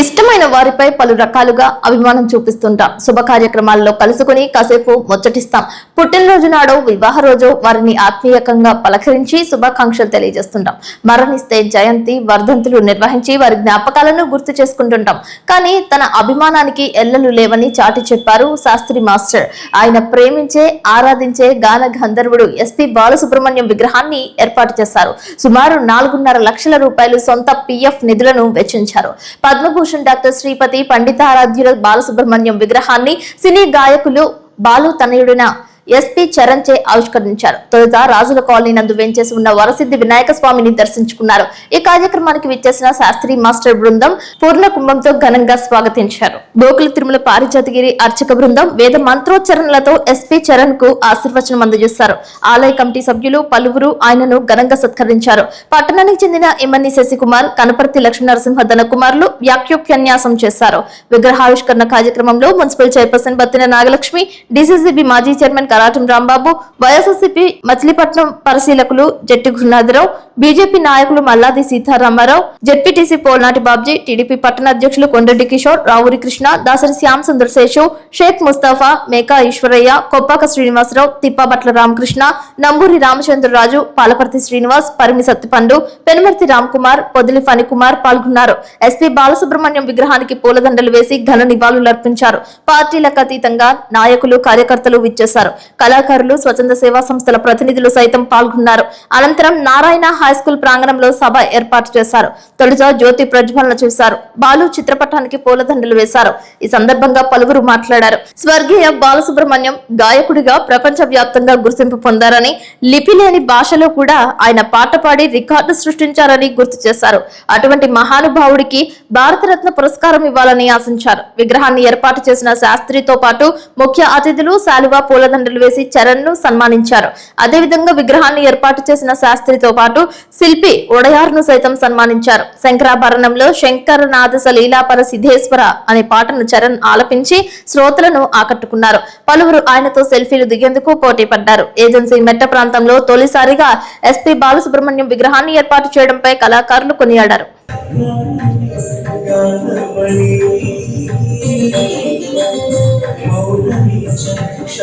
ఇష్టమైన వారిపై పలు రకాలుగా అభిమానం చూపిస్తుంటాం. శుభ కార్యక్రమాల్లో కలుసుకుని కాసేపు ముచ్చటిస్తాం. పుట్టినరోజు నాడు వివాహ రోజు వారిని ఆత్మీయకంగా పలకరించి శుభాకాంక్షలు తెలియజేస్తుంటాం. మరణిస్తే జయంతి వర్ధంతులు నిర్వహించి వారి జ్ఞాపకాలను గుర్తు చేసుకుంటుంటాం. కానీ తన అభిమానానికి ఎల్లలు లేవని చాటి చెప్పారు శాస్త్రి మాస్టర్. ఆయన ప్రేమించే ఆరాధించే గాన గంధర్వుడు ఎస్పి బాలసుబ్రహ్మణ్యం విగ్రహాన్ని ఏర్పాటు చేశారు. సుమారు నాలుగున్నర లక్షల రూపాయలు సొంత పిఎఫ్ నిధులను వెచ్చించారు. పద్మభూషణ్ డాక్టర్ శ్రీపతి పండితారాధ్యుల బాలసుబ్రహ్మణ్యం విగ్రహాన్ని సినీ గాయకులు బాలు తనయుడిన ఎస్పీ చరణ్ చే ఆవిష్కరించారు. తొలుత రాజుల కాలనీ నందు వెంచేసి ఉన్న వరసిద్ధి వినాయక స్వామిని దర్శించుకున్నారు. ఈ కార్యక్రమానికి విచ్చేసిన శాస్త్రి మాస్టర్ బృందం పూర్ణ కుంభంతో ఘనంగా స్వాగతించారు. గోకుల తిరుమల పారిజాతగిరి అర్చక బృందం వేద మంత్రోచ్చరణలతో ఎస్పీ చరణ్కు ఆశీర్వచనం అందజేశారు. ఆలయ కమిటీ సభ్యులు పలువురు ఆయనను ఘనంగా సత్కరించారు. పట్టణానికి చెందిన ఎమ్మెల్యే శశికుమార్ కనపర్తి లక్ష్మీనరసింహ ధనకుమార్లు వ్యాఖ్యోపన్యాసం చేశారు. విగ్రహావిష్కరణ కార్యక్రమంలో municipal chairperson Battina Nagalakshmi DCCB మాజీ చైర్మన్ తలాటం రాంబాబు వైఎస్ఆర్సీపీ మచిలీపట్నం పరిశీలకులు జట్టి గురునాథరావు బీజేపీ నాయకులు మల్లాది సీతారామారావు జెడ్పీటీసీ పోల్నాటి బాబ్జీ టీడీపీ పట్టణ అధ్యక్షులు కొండ్రెడ్డి కిషోర్ రావురి కృష్ణ దాసరి శ్యామ్ సుందర్ శేషు షేక్ ముస్తాఫా మేకా ఈశ్వరయ్య కొప్పాక శ్రీనివాసరావు తిప్పాబట్ల రామకృష్ణ నంబూరి రామచంద్రరాజు పాలపర్తి శ్రీనివాస్ పరిమి సత్తిపండు పెనుమర్తి రామ్కుమార్ పొదిలి ఫణికుమార్ పాల్గొన్నారు. ఎస్పీ బాలసుబ్రహ్మణ్యం విగ్రహానికి పూలదండలు వేసి ఘన నివాళులర్పించారు. పార్టీలకు అతీతంగా నాయకులు కార్యకర్తలు విచ్చేశారు. కళాకారులు స్వచ్ఛంద సేవా సంస్థల ప్రతినిధులు సైతం పాల్గొన్నారు. అనంతరం నారాయణ హై స్కూల్ ప్రాంగణంలో సభ ఏర్పాటు చేశారు. తొలుత జ్యోతి ప్రజ్వలన చేశారు. బాలు చిత్రపటానికి పూలదండలు వేశారు. ఈ సందర్భంగా పలువురు మాట్లాడారు. స్వర్గీయ బాలసుబ్రహ్మణ్యం గాయకుడిగా ప్రపంచ వ్యాప్తంగా గుర్తింపు పొందారని లిపి లేని భాషలో కూడా ఆయన పాట పాడి రికార్డు సృష్టించారని గుర్తు చేశారు. అటువంటి మహానుభావుడికి భారతరత్న పురస్కారం ఇవ్వాలని ఆశించారు. విగ్రహాన్ని ఏర్పాటు చేసిన శాస్త్రితో పాటు ముఖ్య అతిథులు శాలువా పూలదండలు వేసి చరణ్ను సన్మానించారు. అదేవిధంగా విగ్రహాన్ని ఏర్పాటు చేసిన శాస్త్రితో పాటు శిల్పి ఉడయార్ను సైతం సన్మానించారు. శంకరాభరణంలో శంకరనాథస లీలాపర సిద్ధేశ్వర అనే పాటను చరణ్ ఆలపించి శ్రోతలను ఆకట్టుకున్నారు. పలువురు ఆయనతో సెల్ఫీలు దిగేందుకు పోటీ పడ్డారు. ఏజెన్సీ మెట్ట ప్రాంతంలో తొలిసారిగా ఎస్పీ బాలసుబ్రహ్మణ్యం విగ్రహాన్ని ఏర్పాటు చేయడంపై కళాకారులు కొనియాడారు.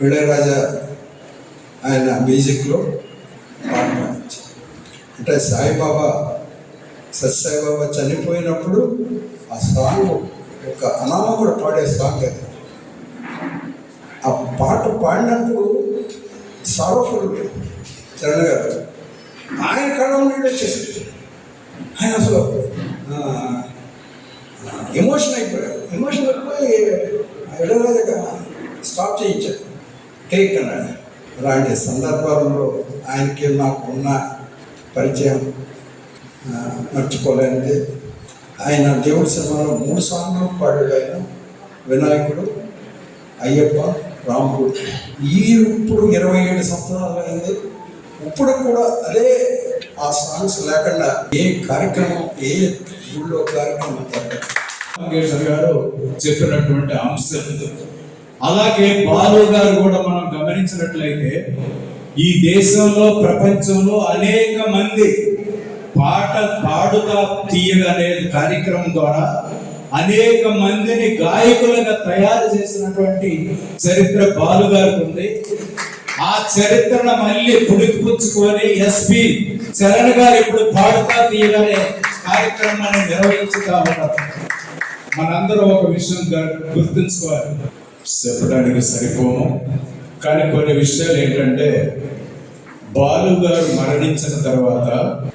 ఇళయరాజా ఆయన మ్యూజిక్లో అంటే సాయిబాబా సత్సాయిబాబా చనిపోయినప్పుడు ఆ సాంగ్ ఒక అనామకుడు పాడే సాంగ్ అది. ఆ పాట పాడినప్పుడు సారఫుల్ చరణ్ గారు. ఆయన కళ్ళ నీళ్ళు వచ్చేసింది ఆయన అసలు ఎమోషన్ అయిపోయాడు ఎమోషన్ అయిపోయి ఇళయరాజా స్టాప్ చేయించాడు టేక్ అన్నాడు. అలాంటి సందర్భాలలో ఆయనకి నాకు ఉన్న పరిచయం మర్చిపోలేనిది. ఆయన దేవుడి సినిమాలో మూడు సాంగ్లు పాడాడు. ఆయన వినాయకుడు అయ్యప్ప రాముడు. ఈ ఇప్పుడు ఇరవై ఏడు సంవత్సరాలు అయింది. ఇప్పుడు కూడా అదే ఆ సాంగ్స్ లేకుండా ఏ కార్యక్రమం ఏ ఊళ్ళో కార్యక్రమం జరగదు. గారు చెప్పినటువంటి అంశం అలాగే బాలు గారు కూడా మనం గమనించినట్లయితే ఈ దేశంలో ప్రపంచంలో అనేక మంది పాట పాడుగా తీయగలే కార్యక్రమం ద్వారా అనేక మందిని గాయకులుగా తయారు చేసినటువంటి చరిత్ర బాలు గారికి ఉంది ఆ చరిత్రను మళ్ళీ పుణికిపుచ్చుకొని ఎస్పి చరణ్ గారు ఇప్పుడు పాడుతా తీయగానే కార్యక్రమాన్ని నిర్వహించుతా ఉన్నారు. మనందరం ఒక విషయం గుర్తుంచుకోవాలి. చెప్పడానికి సరిపోము. కానీ కొన్ని విషయాలు ఏంటంటే బాలు గారు మరణించిన తర్వాత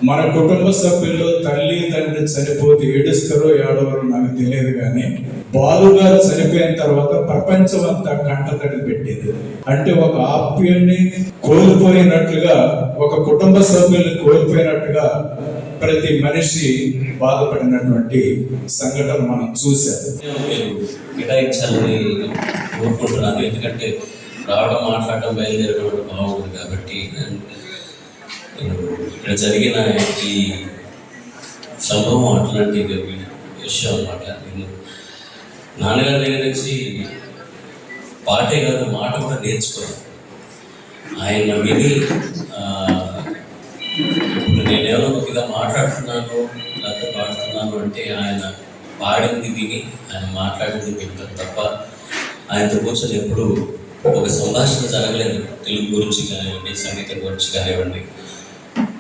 మన కుటుంబ సభ్యుల్లో తల్లి తండ్రి చనిపోతే ఏడుస్తారో ఏడవరో నాకు తెలియదు కానీ బాలు గారు చనిపోయిన తర్వాత ప్రపంచం అంతా కంటతడి పెట్టింది. అంటే ఒక ఆప్యాన్ని కోల్పోయినట్లుగా ఒక కుటుంబ సభ్యుల్ని కోల్పోయినట్టుగా ప్రతి మనిషి బాధపడినటువంటి సంఘటన మనం చూశాం. కేటాయించాలని కోరుకుంటున్నాను. ఎందుకంటే రావడం మాట్లాడడం బయలుదేరడం బాగుంది కాబట్టి ఇక్కడ జరిగిన ఈ సంభవం అట్లాంటి విషయం అన్నమాట. నేను నాన్నగారి దగ్గర నుంచి పాటే కాదు మాట కూడా నేర్చుకోవాలి ఆయన విని ఆ, ఇప్పుడు నేనేమో కొద్దిగా మాట్లాడుతున్నాను లేకపోతే పాడుతున్నాను అంటే ఆయన పాడింది విని ఆయన మాట్లాడింది వింటారు తప్ప ఆయనతో కూర్చొని ఎప్పుడు ఒక సంభాషణ జరగలేదు. తెలుగు గురించి కానివ్వండి సంగీతం గురించి కానివ్వండి.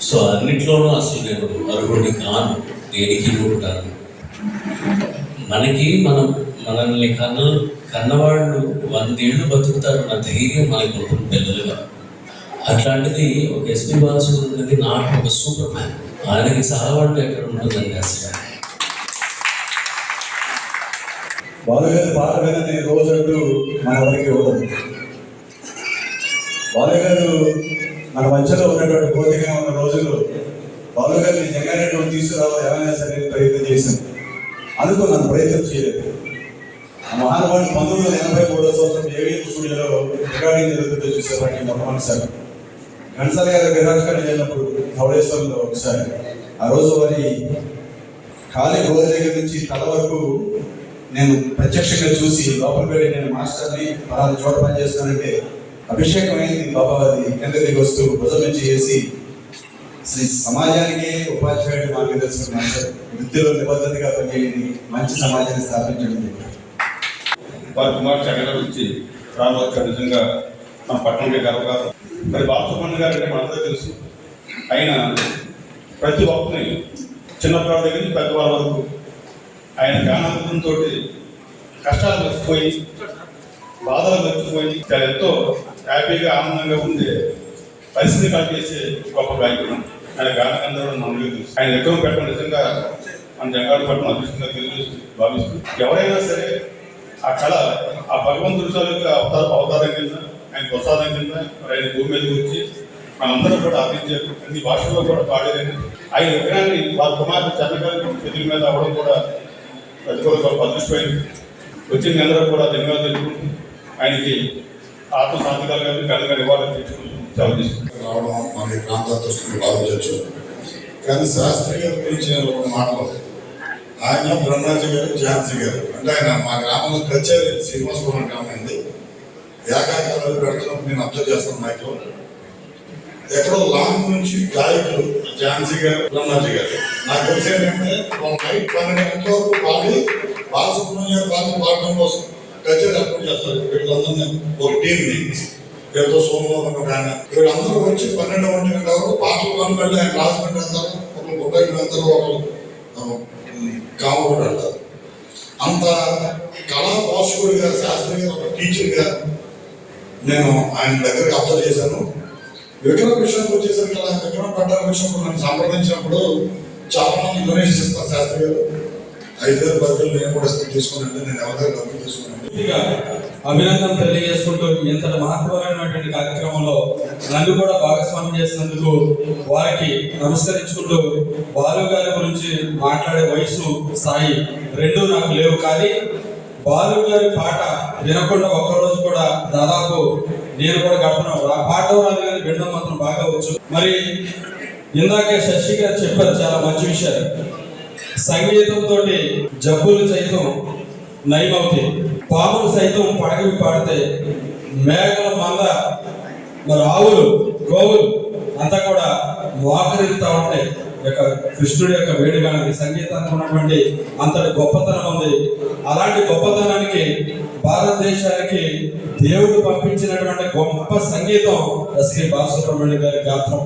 సో అన్నిట్లోనూ అసలు నేను అర్హుడిని కాను దేనికి కూడా మనకి మనం మనల్ని కన్న కన్నవాళ్ళు వందేళ్ళు బతుకుతారన్న ధైర్యం మనకు ఉంటుంది పిల్లలుగా అట్లాంటిది ఒక ఎస్పి బాలసుబ్రహ్మణ్యం నాకు ఒక సూపర్ మ్యాన్ ఆయనకి సహవాళ్ళు ఎక్కడ ఉంటుందండి అసలు? బాలుగారి పాట వినని రోజంటూ మన వరకు ఉండదు బాలుగారు మన మధ్యలో ఉన్నటువంటి భౌతికంగా ఉన్న రోజులు బాలుగారిని జంగారెడ్డి తీసుకురావాలి ఎవరైనా సరే ప్రయత్నం చేశాను అనుకున్నాను ప్రయత్నం చేయలేదు. మహానుభావుడు పంతొమ్మిది వందల ఎనభై మూడో సంవత్సరం ఏవిఎం స్టూడియోలో రికార్డింగ్ జరుగుతుందో చూసేవాడిని మొట్టమొదటిసారి ఘంటసాల గారు విరాజకాన్ని వెళ్ళినప్పుడు ధవళేశ్వరంలో ఒకసారి ఆ రోజు వారి ఖాళీ రోజు దగ్గర నుంచి తల వరకు నేను ప్రత్యక్షంగా చూసి లోపలికి వెళ్ళి నేను మాస్టర్ని పలానా చోట పని చేస్తానంటే అభిషేకం అయింది బాబా అది కిందకి వస్తూ భుజం నుంచి చేసి శ్రీ సమాజానికే ఉపాధ్యాయుడు మార్గదర్శకం మాస్టర్. వృత్తిలో నిబద్ధతగా పనిచేయండి. మంచి సమాజాన్ని స్థాపించడం. వారి కుమార్ చక్కగా వచ్చి రామోత్సవ నిజంగా మన పట్టణంలో గర్వకారం మరి బాలసుబ్రహ్మణ్య గారు అంటే మనందరూ తెలుసు. ఆయన ప్రతి ఒక్కరిని చిన్నపిల్లల దగ్గర నుంచి పెద్దవాళ్ళ వరకు ఆయన గానామృతంతో కష్టాలు మర్చిపోయి బాధలు మర్చిపోయి ఎంతో హ్యాపీగా ఆనందంగా ఉండే పరిస్థితి కలిగేసే గొప్ప గాయకుడు ఆయన గానగంధర్వుడు మనకు తెలుసు. ఆయన ఎక్కువ పెట్టడం నిజంగా మన జంగాడు పట్టణం అదృష్టంగా తెలియజేస్తూ భావిస్తూ ఎవరైనా సరే ఆ కళ ఆ భగవంతుడి తాలూకా అవతార అవతారం కింద ఆయన ప్రసాదం కింద మరి ఆయన భూమి మీద వచ్చి మనందరం కూడా అందించారు అన్ని భాషల్లో కూడా పాడేదని ఆయన విగ్రహాన్ని వారి కుమారుడు చంద్రగారి చేతుల మీద అవడం కూడా ప్రతి ఒక్కరు గొప్ప అదృష్టమైంది వచ్చిన అందరూ కూడా ధన్యవాదాలు తెలుపుకుంటూ ఆయనకి ఆత్మ సాధకాలు కానీ ఘనంగా నివాళులు తెచ్చుకుంటూ రావడం మన ఈ ప్రాంతస్తులు భావించవచ్చు కానీ శాస్త్రి గారి గురించి ఒక మాటలు. ఆయన బ్రహ్మరాజు గారు ఝాన్సీ గారు. అంటే ఆయన మా గ్రామంలో కచేరి శ్రీనివాసపురం గ్రామం ఉంది. ఏకాకాలు పెడుతున్నప్పుడు నేను అబ్జర్వ్ చేస్తాను మైక్లో ఎక్కడో లాంగ్ నుంచి గాయకులు ఝాన్సీ గారు బ్రహ్మాజీ గారు. నాకు తెలిసి ఏంటంటే నైట్ పన్నెండు గంటల వరకు పాడి బాలసుబ్రహ్మణ్య గారు పాటలు పాడటం కోసం కచేరీ అప్పుడు చేస్తారు. వీళ్ళందరినీ ఒక టీంని వీళ్ళతో సోమవారం ఒక ఆయన. వీళ్ళందరూ వచ్చి పన్నెండు గంటల వరకు పాటలు పని పెళ్ళి ఆయన రాజమండ్రి వెళ్తారు ఒకరు బొబ్బైకి వెళ్తారు ఒకరు కామగూడ అంటారు. అంత కళా భాషకుడిగా శాస్త్రి గారు ఒక టీచర్గా నేను ఆయన దగ్గరికి అబ్జర్వ్ చేశాను. విగ్రహ విషయంలో వచ్చేసరికి అలా విగ్రహం పట్టాల విషయంలో నన్ను సంప్రదించినప్పుడు చాలా మంది డొనేషన్ ఇస్తారు శాస్త్రి గారు ఐదు వేల పది వేలు నేను కూడా తీసుకున్నాను నేను ఎవరి దగ్గర డబ్బులు తీసుకున్నాను? అభినందన తెలియజేసుకుంటూ ఇంతటి మహత్వమైనటువంటి కార్యక్రమంలో నన్ను కూడా భాగస్వామ్యం చేసినందుకు వారికి నమస్కరించుకుంటూ బాలు గారి గురించి మాట్లాడే వయసు స్థాయి రెండు నాకు లేవు. కానీ బాలు గారి పాట వినకుండా ఒక్కరోజు కూడా దాదాపు నేను కూడా గడపను ఆ పాట రాదు కానీ వినడం మాత్రం బాగా వచ్చు. మరి ఇందాకే శశి గారు చెప్పారు చాలా మంచి విషయాలు. సంగీతంతో జబ్బులు సైతం నయమవుతాయి. పాములు సైతం పడగవి పాడితే మేఘల మంద మరి ఆవులు గోవులు అంతా కూడా మోకరిల్తా ఉంటాయి. యొక్క కృష్ణుడి యొక్క వేడుగానికి సంగీతానికి ఉన్నటువంటి అంతటి గొప్పతనం ఉంది. అలాంటి గొప్పతనానికి భారతదేశానికి దేవుడు పంపించినటువంటి గొప్ప సంగీతం ఎస్కే బాలసుబ్రహ్మణ్యం గారి గాత్రం.